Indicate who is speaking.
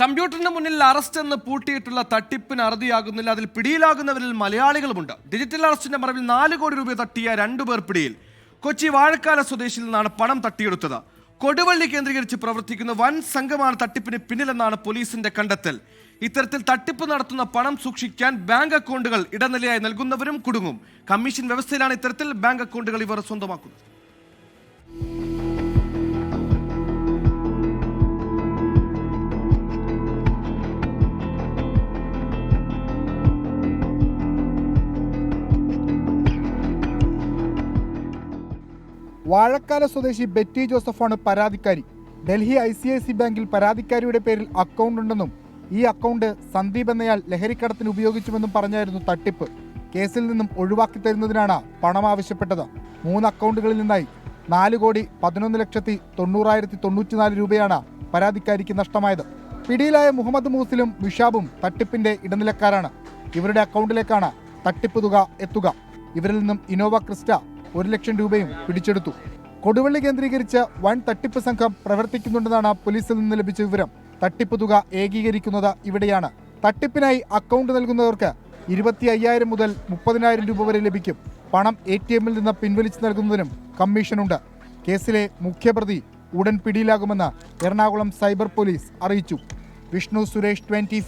Speaker 1: കമ്പ്യൂട്ടറിന് മുന്നിൽ അറസ്റ്റ് എന്ന് പൂട്ടിയിട്ടുള്ള തട്ടിപ്പിന് അറുതിയാകുന്നില്ല. അതിൽ പിടിയിലാകുന്നവരിൽ മലയാളികളുമുണ്ട്. ഡിജിറ്റൽ അറസ്റ്റിന്റെ മറവിൽ നാല് കോടി രൂപ തട്ടിയ രണ്ടുപേർ പിടിയിൽ. കൊച്ചി വാഴക്കാല സ്വദേശിയിൽ നിന്നാണ് പണം തട്ടിയെടുത്തത്. കൊടുവള്ളി കേന്ദ്രീകരിച്ച് പ്രവർത്തിക്കുന്ന വൻ സംഘമാണ് തട്ടിപ്പിന് പിന്നിലെന്നാണ് പോലീസിന്റെ കണ്ടെത്തൽ. ഇത്തരത്തിൽ തട്ടിപ്പ് നടത്തുന്ന പണം സൂക്ഷിക്കാൻ ബാങ്ക് അക്കൗണ്ടുകൾ ഇടനിലയായി നൽകുന്നവരും കുടുങ്ങും. കമ്മീഷൻ വ്യവസ്ഥയിലാണ് ഇത്തരത്തിൽ ബാങ്ക് അക്കൗണ്ടുകൾ ഇവർ സ്വന്തമാക്കുന്നത്.
Speaker 2: വാഴക്കാല സ്വദേശി ബെറ്റി ജോസഫാണ് പരാതിക്കാരി. Delhi I C I C ബാങ്കിൽ പരാതിക്കാരിയുടെ പേരിൽ അക്കൗണ്ട് ഉണ്ടെന്നും ഈ അക്കൗണ്ട് സന്ദീപ് എന്നയാൾ ലഹരിക്കടത്തിന് ഉപയോഗിച്ചുവെന്നും പറഞ്ഞായിരുന്നു തട്ടിപ്പ്. കേസിൽ നിന്നും ഒഴിവാക്കി തരുന്നതിനാണ് പണം ആവശ്യപ്പെട്ടത്. മൂന്ന് അക്കൗണ്ടുകളിൽ നിന്നായി നാല് കോടി പതിനൊന്ന് ലക്ഷത്തി തൊണ്ണൂറായിരത്തി തൊണ്ണൂറ്റിനാല് രൂപയാണ് പരാതിക്കാരിക്ക് നഷ്ടമായത്. പിടിയിലായ മുഹമ്മദ് മൂസിലും മിഷാബും തട്ടിപ്പിന്റെ ഇടനിലക്കാരാണ്. ഇവരുടെ അക്കൗണ്ടിലേക്കാണ് തട്ടിപ്പ് തുക എത്തുക. ഇവരിൽ നിന്നും ഇനോവ ക്രിസ്റ്റ ഒരു ലക്ഷം രൂപയും പിടിച്ചെടുത്തു. കൊടുവള്ളി കേന്ദ്രീകരിച്ച് വൻ തട്ടിപ്പ് സംഘം പ്രവർത്തിക്കുന്നുണ്ടെന്നാണ് പോലീസിൽ നിന്ന് ലഭിച്ച വിവരം. തട്ടിപ്പ് തുക ഏകീകരിക്കുന്നത് ഇവിടെയാണ്. തട്ടിപ്പിനായി അക്കൗണ്ട് നൽകുന്നവർക്ക് ഇരുപത്തി അയ്യായിരം മുതൽ മുപ്പതിനായിരം രൂപ വരെ ലഭിക്കും. പണം എ ടി എമ്മിൽ നിന്ന് പിൻവലിച്ചു നൽകുന്നതിനും കമ്മീഷനുണ്ട്. കേസിലെ മുഖ്യപ്രതി ഉടൻ പിടിയിലാകുമെന്ന് എറണാകുളം സൈബർ പോലീസ് അറിയിച്ചു. വിഷ്ണു സുരേഷ് ട്വന്റി